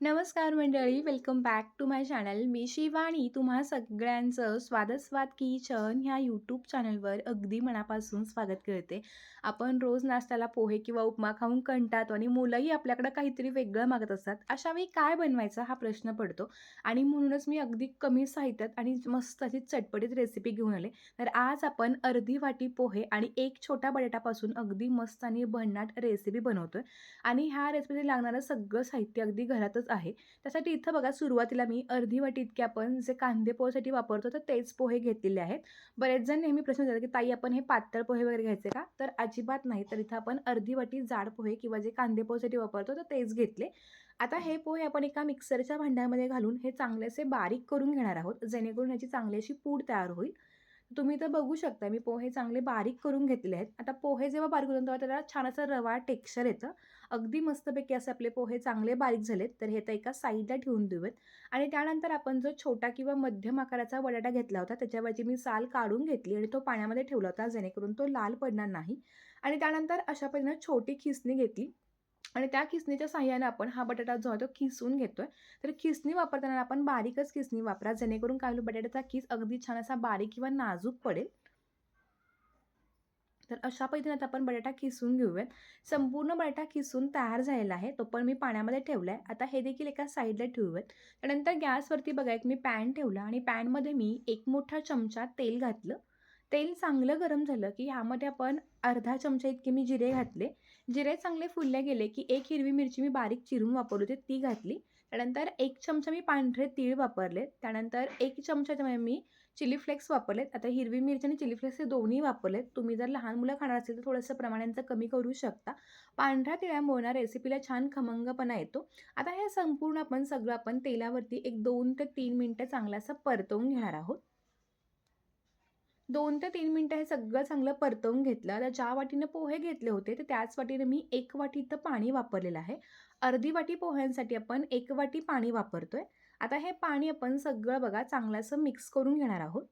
नमस्कार मंडळी, welcome back to my channel. मी शिवाणी तुम्हा सगळ्यांचं स्वादस्वाद किचन ह्या यूट्यूब चॅनलवर अगदी मनापासून स्वागत करते. आपण रोज नाश्त्याला पोहे किंवा उपमा खाऊन कंटाळतो आणि मुलंही आपल्याकडं काहीतरी वेगळं मागत असतात. अशावेळी काय बनवायचा हा प्रश्न पडतो आणि म्हणूनच मी अगदी कमी साहित्यात आणि मस्त अशी चटपटीत रेसिपी घेऊन आले. तर आज आपण अर्धी वाटी पोहे आणि एक छोटा बटाटापासून अगदी मस्त आणि भन्नाट रेसिपी बनवतोय आणि ह्या रेसिपीला लागणारं सगळं साहित्य अगदी घरातच आहे. त्यासाठी इथं बघा सुरुवातीला मी अर्धी वाटी इतके आपण जे कांदे पोहेसाठी वापरतो तर तेच पोहे घेतलेले आहेत. बरेच जण नेहमी प्रश्न विचारतात, की "ताई आपण हे पातळ पोहे वगैरे घ्यायचे का?" तर अजिबात नाही. तर इथं आपण अर्धी वाटी जाड पोहे किंवा जे कांदे पोहेसाठी वापरतो तर तेच घेतले. आता हे पोहे आपण एका मिक्सरच्या भांड्यामध्ये घालून हे चांगले असे बारीक करून घेणार आहोत, जेणेकरून ह्याची चांगली अशी पूड तयार होईल. तुम्ही तर बघू शकता मी पोहे चांगले बारीक करून घेतले आहेत. आता पोहे जेव्हा बारीक होतात तेव्हा त्याला छान असं रवा टेक्स्चर येतं. अगदी मस्तपैकी असे आपले पोहे चांगले बारीक झालेत. तर हे तर एका साईडला ठेवून देऊयात आणि त्यानंतर आपण जो छोटा किंवा मध्यम आकाराचा बटाटा घेतला होता त्याच्यावरची मी साल काढून घेतली आणि तो पाण्यामध्ये ठेवला होता, जेणेकरून तो लाल पडणार नाही आणि त्यानंतर अशा पद्धतीनं छोटी खिसणी घेतली आणि त्या खिसणीच्या साहाय्याने आपण हा बटाटा जो आहे तो खिसून घेतोय. तर खिसणी वापरताना आपण बारीकच खिसणी वापरा, जेणेकरून काय बटाट्याचा खीस अगदी छान असा बारीक किंवा नाजूक पडेल. तर अशा पद्धतीने आता आपण बटाटा खिसून घेऊयात. संपूर्ण बटाटा खिसून तयार झालेला आहे. तो पण मी पाण्यामध्ये ठेवला आहे. आता हे देखील एका साईडला ठेवूयात. त्यानंतर गॅसवरती बघा एक मी पॅन ठेवला आणि पॅनमध्ये मी एक मोठा चमचा तेल घातलं. तेल चांगलं गरम झालं, की ह्यामध्ये आपण अर्धा चमचा इतके मी जिरे घातले. जिरे चांगले फुलले गेले, की एक हिरवी मिरची मी बारीक चिरून वापरली होती ती घातली. त्यानंतर एक चमचा मी पांढरे तीळ वापरले. त्यानंतर एक चमचा मी चिली फ्लेक्स वापरलेत. आता हिरवी मिरची आणि चिली फ्लेक्स हे दोन्ही वापरलेत. तुम्ही जर लहान मुलं खाणार असेल तर थोडंसं प्रमाणांचं कमी करू शकता. पांढऱ्या तिळ्यामुळे ना रेसिपीला छान खमंगपणा येतो. आता हे संपूर्ण आपण सगळं आपण तेलावरती एक दोन ते तीन मिनटं चांगलं असं परतवून घेणार आहोत. दोन ते तीन मिनटं हे सगळं चांगलं परतवून घेतलं. आता ज्या वाटीनं पोहे घेतले होते, तर त्याच वाटीनं मी एक वाटी इथं पाणी वापरलेलं आहे. अर्धी वाटी पोह्यांसाठी आपण एक वाटी पाणी वापरतोय. आता हे पाणी आपण सगळं बघा चांगलं असं मिक्स करून घेणार आहोत.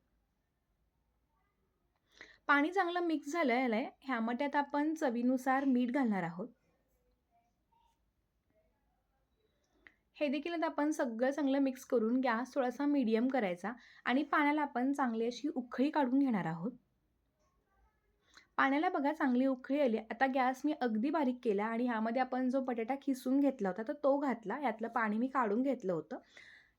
पाणी चांगलं मिक्स झालेलं आहे. ह्यामध्ये आता आपण चवीनुसार मीठ घालणार आहोत. हे देखील आता आपण सगळं चांगलं मिक्स करून गॅस थोडासा मीडियम करायचा आणि पाण्याला आपण चांगली अशी उखळी काढून घेणार आहोत. पाण्याला बघा चांगली उखळी आली. आता गॅस मी अगदी बारीक केला आणि ह्यामध्ये आपण जो बटाटा खिसून घेतला होता, तर तो घातला. यातलं पाणी मी काढून घेतलं होतं.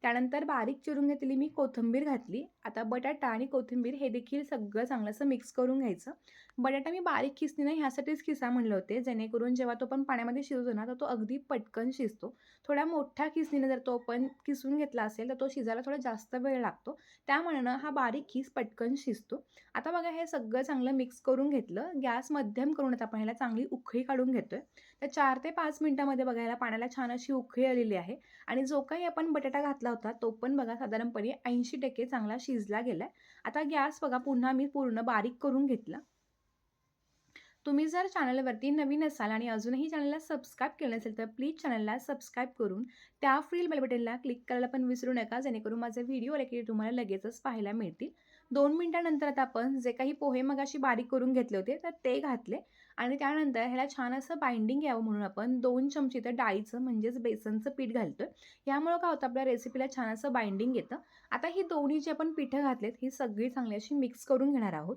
त्यानंतर बारीक चिरून घेतलेली मी कोथिंबीर घातली. आता बटाटा आणि कोथिंबीर हे देखील सगळं चांगलं असं मिक्स करून घ्यायचं. बटाटा मी बारीक खिसणी नाही ह्यासाठीच खिसा म्हणले होते, जेणेकरून जेव्हा तो पण पाण्यामध्ये शिजतो ना, तर तो अगदी पटकन शिजतो. थोड्या मोठ्या खिसणीने जर तो पण किसून घेतला असेल, तर तो शिजायला थोडा जास्त वेळ लागतो. त्यामुळं हा बारीक खीस पटकन शिजतो. आता बघा हे सगळं चांगलं मिक्स करून घेतलं. गॅस मध्यम करून आता आपण ह्याला चांगली उखळी काढून घेतोय. तर चार ते पाच मिनिटामध्ये बघायला पाण्याला छान अशी उखळी आलेली आहे आणि जो काही आपण बटाटा घातला होता, तो पण बघा साधारणपणे 80% चांगला शिजला गेला आहे आता गॅस बघा पुन्हा मी पूर्ण बारीक करून घेतला. तुम्ही जर चॅनलवरती नवीन असाल आणि अजूनही चॅनलला सबस्क्राईब केलं नसेल, तर प्लीज चॅनलला सबस्क्राईब करून त्या फ्रील बेल बटनला क्लिक करायला पण विसरू नका, जेणेकरून माझे व्हिडिओ रेकॉर्ड तुम्हाला लगेचच पाहायला मिळतील. दोन मिनिटानंतर आता आपण जे काही पोहे मगाशी बारीक करून घेतले होते, तर ते घातले आणि त्यानंतर ह्याला छान असं बाइंडिंग यावं म्हणून आपण दोन चमचे तर डाळीचं म्हणजेच बेसनचं पीठ घालतो आहे यामुळं काय होतं आपल्या रेसिपीला छान असं बाइंडिंग येतं. आता ही दोन्ही जी आपण पिठं घातलेत ही सगळी चांगली अशी मिक्स करून घेणार आहोत.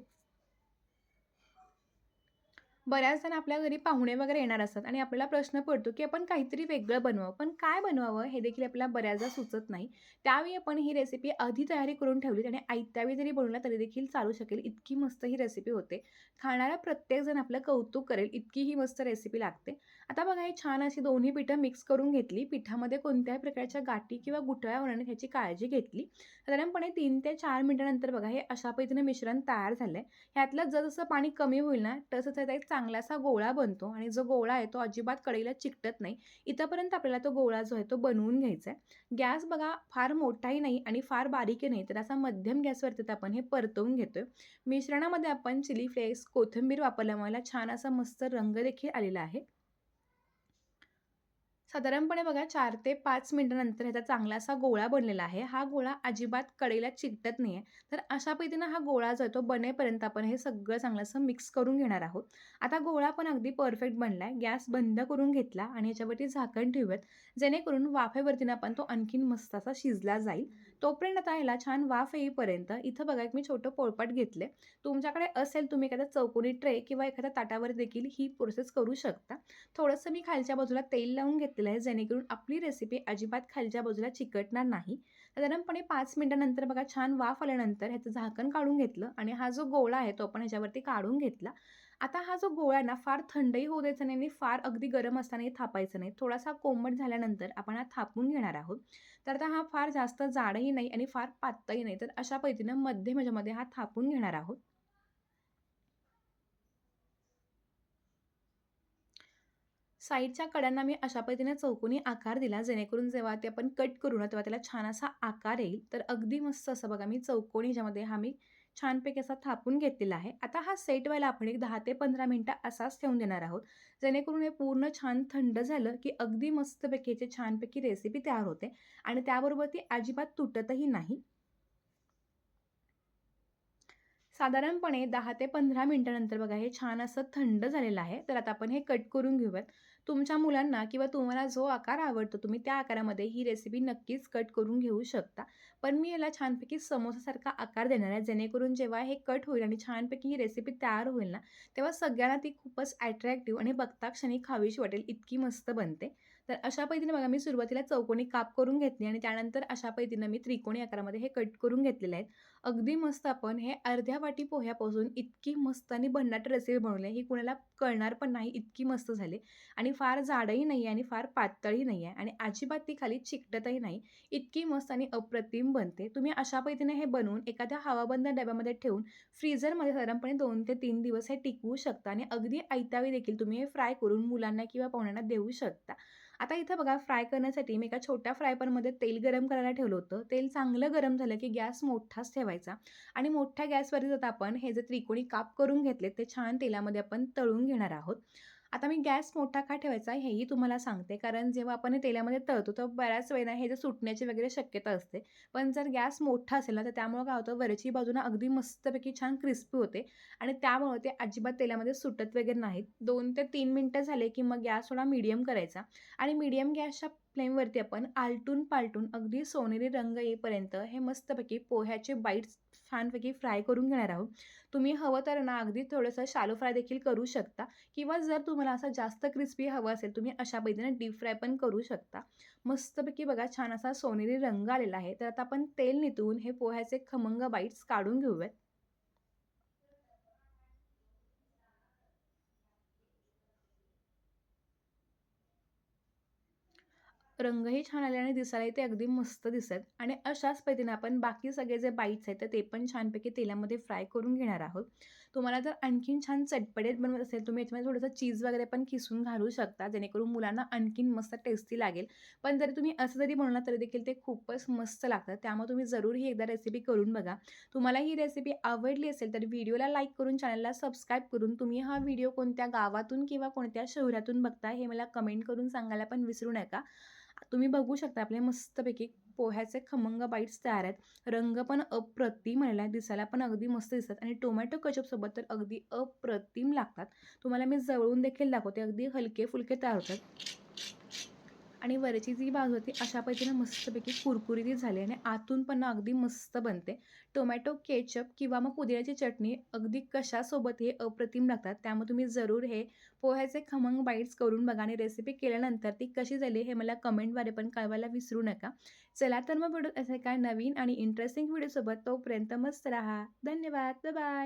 बऱ्याच जण आपल्या घरी पाहुणे वगैरे येणार असतात आणि आपल्याला प्रश्न पडतो, की आपण काहीतरी वेगळं बनवावं. पण काय बनवावं हे देखील आपल्याला बऱ्याचदा सुचत नाही. त्यावेळी आपण ही रेसिपी आधी तयारी करून ठेवली आणि आयत्यावेळी जरी बनवला तरी देखील चालू शकेल, इतकी मस्त ही रेसिपी होते. खाणारा प्रत्येकजण आपलं कौतुक करेल, इतकी ही मस्त रेसिपी लागते. आता बघा हे छान अशी दोन्ही पिठं मिक्स करून घेतली. पिठामध्ये कोणत्याही प्रकारच्या गाठी किंवा गुठळ्या होणार ह्याची काळजी घेतली. साधारणपणे तीन ते चार मिनिटानंतर बघा हे अशा पद्धतीने मिश्रण तयार झालं आहे ह्यातलं जसं पाणी कमी होईल ना, तसं त्याचा एक चांगलासा गोळा बनतो आणि जो गोळा आहे तो अजिबात कढईला चिकटत नाही. इथंपर्यंत आपल्याला तो गोळा जो आहे तो बनवून घ्यायचा आहे. गॅस बघा फार मोठाही नाही आणि फार बारीकही नाही, तर असा मध्यम गॅसवरती आपण हे परतवून घेतोय. मिश्रणामध्ये आपण चिली फ्लेक्स, कोथिंबीर वापरल्यामुळे छान असा मस्त रंग देखील आलेला आहे. साधारणपणे बघा चार ते पाच मिनिटानंतर ह्याचा चांगला असा गोळा बनलेला आहे. हा गोळा अजिबात कडेला चिकटत नाही आहे. तर अशा पद्धतीनं हा गोळा जो आहे तो बनेपर्यंत आपण हे सगळं चांगलं असं मिक्स करून घेणार आहोत. आता गोळा पण अगदी परफेक्ट बनला आहे. गॅस बंद करून घेतला आणि याच्यावरती झाकण ठेवूयात. जेणेकरून वाफेवरतीनं आपण तो आणखीन मस्त असा शिजला जाईल. तोपर्यंत आता ह्याला छान वाफ येईपर्यंत इथं बघा एक मी छोटं पोळपाट घेतले. तुमच्याकडे असेल तुम्ही एखादा चौकोनी ट्रे किंवा एखाद्या ताटावर देखील ही प्रोसेस करू शकता. थोडंसं मी खालच्या बाजूला तेल लावून घेतलेलं आहे जेणेकरून आपली रेसिपी अजिबात खालच्या बाजूला चिकटणार नाही. साधारणपणे पाच मिनिटानंतर बघा छान वाफ आल्यानंतर ह्याचं झाकण काढून घेतलं आणि हा जो गोळा आहे तो आपण ह्याच्यावरती काढून घेतला. आता हा जो गोळा ना फार थंडही होऊ द्यायचा नाही आणि फार अगदी गरम असतानाही थापायचं नाही. थोडासा कोंबट झाल्यानंतर आपण हा थापून घेणार आहोत. तर आता हा फार जास्त जाडही नाही आणि फार पातळही नाही. तर अशा पद्धतीनं मध्यम ह्याच्यामध्ये हा थापून घेणार आहोत. साईडच्या कड्यांना मी अशा पद्धतीने चौकोनी आकार दिला जेणेकरून जेव्हा ते आपण कट करू ना तेव्हा त्याला छान असा आकार येईल. तर अगदी मस्त असं बघा मी चौकोनी ह्याच्यामध्ये हा मी छानपैकी असा थापून घेतलेला आहे. आता हा सेट व्हायला आपण एक दहा ते 15 मिनिटं असाच ठेवून देणार आहोत. जेणेकरून हे पूर्ण छान थंड झालं, की अगदी मस्तपैकी याची छानपैकी रेसिपी तयार होते आणि त्याबरोबर ती अजिबात तुटतही नाही. साधारणपणे दहा ते पंधरा मिनटानंतर बघा हे छान असं थंड झालेलं आहे. तर आता आपण हे कट करून घेऊयात. तुमच्या मुलांना किंवा तुम्हाला जो आकार आवडतो तुम्ही त्या आकारामध्ये ही रेसिपी नक्कीच कट करून घेऊ शकता. पण मी याला छानपैकी समोसासारखा आकार देणार आहे जेणेकरून जेव्हा हे कट होईल आणि छानपैकी ही रेसिपी तयार होईल ना, तेव्हा सगळ्यांना ती खूपच अट्रॅक्टिव्ह आणि बघता क्षणी खावीशी वाटेल इतकी मस्त बनते. तर अशा पद्धतीने बघा मी सुरुवातीला चौकोनी काप करून घेतली आणि त्यानंतर अशा पद्धतीनं मी त्रिकोणी आकारामध्ये हे कट करून घेतलेले आहेत. अगदी मस्त आपण हे अर्ध्या वाटी पोह्यापासून इतकी मस्त आणि भन्नाट रेसिपी बनवली आहे, ही कुणाला कळणार पण नाही इतकी मस्त झाली आणि फार जाडही नाही आहे आणि फार पातळही नाही आहे आणि अजिबात ती खाली चिकटतही नाही. इतकी मस्त आणि अप्रतिम बनते. तुम्ही अशा पद्धतीने हे बनवून एखाद्या हवाबंद डब्यामध्ये ठेवून फ्रीझरमध्ये साधारणपणे दोन ते तीन दिवस हे टिकवू शकता आणि अगदी ऐतावी देखील तुम्ही हे फ्राय करून मुलांना किंवा पाहुण्यांना देऊ शकता. आता इथं बघा फ्राय करण्यासाठी मी एका छोट्या फ्रायपॅनमध्ये तेल गरम करायला ठेवलं होतं. तेल चांगलं गरम झालं की गॅस मोठाच ठेवायचा आणि मोठ्या गॅसवरती आता आपण हे जे त्रिकोणी काप करून घेतलेत ते छान तेलामध्ये आपण तळून घेणार आहोत. आता मी गॅस मोठा का ठेवायचा हेही तुम्हाला सांगते. कारण जेव्हा आपण हे तेलामध्ये तळतो तर बऱ्याच वेळेला हे जे सुटण्याची वगैरे शक्यता असते. पण जर गॅस मोठा असेल ना तर त्यामुळं काय होतं वरची बाजूनं अगदी मस्तपैकी छान क्रिस्पी होते आणि त्यामुळं ते अजिबात तेलामध्ये सुटत वगैरे नाहीत. दोन ते तीन मिनटं झाले की मग गॅस थोडा मीडियम करायचा आणि मीडियम गॅसच्या फ्लेमवरती आपण आलटून-पालटून अगदी सोनेरी रंग येईपर्यंत हे मस्तपैकी पोह्याचे बाईट्स छानपैकी फ्राय करून घेणार आहोत. तुम्ही हवं तर ना अगदी थोडंसं शालो फ्राय देखील करू शकता किंवा जर तुम्हाला असं जास्त क्रिस्पी हवं असेल तुम्ही अशा पद्धतीने डीप फ्राय पण करू शकता. मस्तपैकी बघा छान असा सोनेरी रंग आलेला आहे. तर आता आपण तेल नितळून हे पोह्याचे खमंग बाईट्स काढून घेऊयात. रंगही छान आले आणि दिसायलाही ते अगदी मस्त दिसत आणि अशाच पद्धतीने आपण बाकी सगळे जे बाईट्स आहेत तर ते पण छानपैकी तेलामध्ये फ्राय करून घेणार आहोत. तुम्हाला जर आणखीन छान चटपटेत बनवत असेल तुम्ही याच्यामध्ये थोडंसं चीज वगैरे पण किसून घालू शकता जेणेकरून मुलांना आणखीन मस्त टेस्टी लागेल. पण जरी तुम्ही असं जरी बनवलं तरी देखील ते खूपच मस्त लागतं त्यामुळे तुम्ही जरूर ही एकदा रेसिपी करून बघा. तुम्हाला ही रेसिपी आवडली असेल तर व्हिडिओला लाईक करून चॅनलला सबस्क्राईब करून तुम्ही हा व्हिडिओ कोणत्या गावातून किंवा कोणत्या शहरातून बघताय हे मला कमेंट करून सांगायला पण विसरू नका. तुम्ही बघू शकता आपले मस्तपैकी पोह्याचे खमंग बाईट्स तयार आहेत. रंग पण अप्रतिम आलेला आहे. दिसायला पण अगदी मस्त दिसतात आणि टोमॅटो कचपसोबत तर अगदी अप्रतिम लागतात. तुम्हाला मी जवळून देखील दाखवते. अगदी हलके-फुलके तयार होतात. आणि वरची जी बाजू होती अशा पद्धतीनं मस्तपैकी कुरकुरीत झाली आणि आतून पण अगदी मस्त बनते. टोमॅटो केचप किंवा मग पुदिन्याची चटणी अगदी कशासोबत हे अप्रतिम लागतात. त्यामुळे तुम्ही जरूर हे पोह्याचे खमंग बाईट्स करून बघा आणि रेसिपी केल्यानंतर ती कशी झाली हे मला कमेंटद्वारे पण कळवायला विसरू नका. चला तर मग भेटू अशा काय नवीन आणि इंटरेस्टिंग व्हिडिओसोबत. तोपर्यंत मस्त राहा. धन्यवाद. बाय.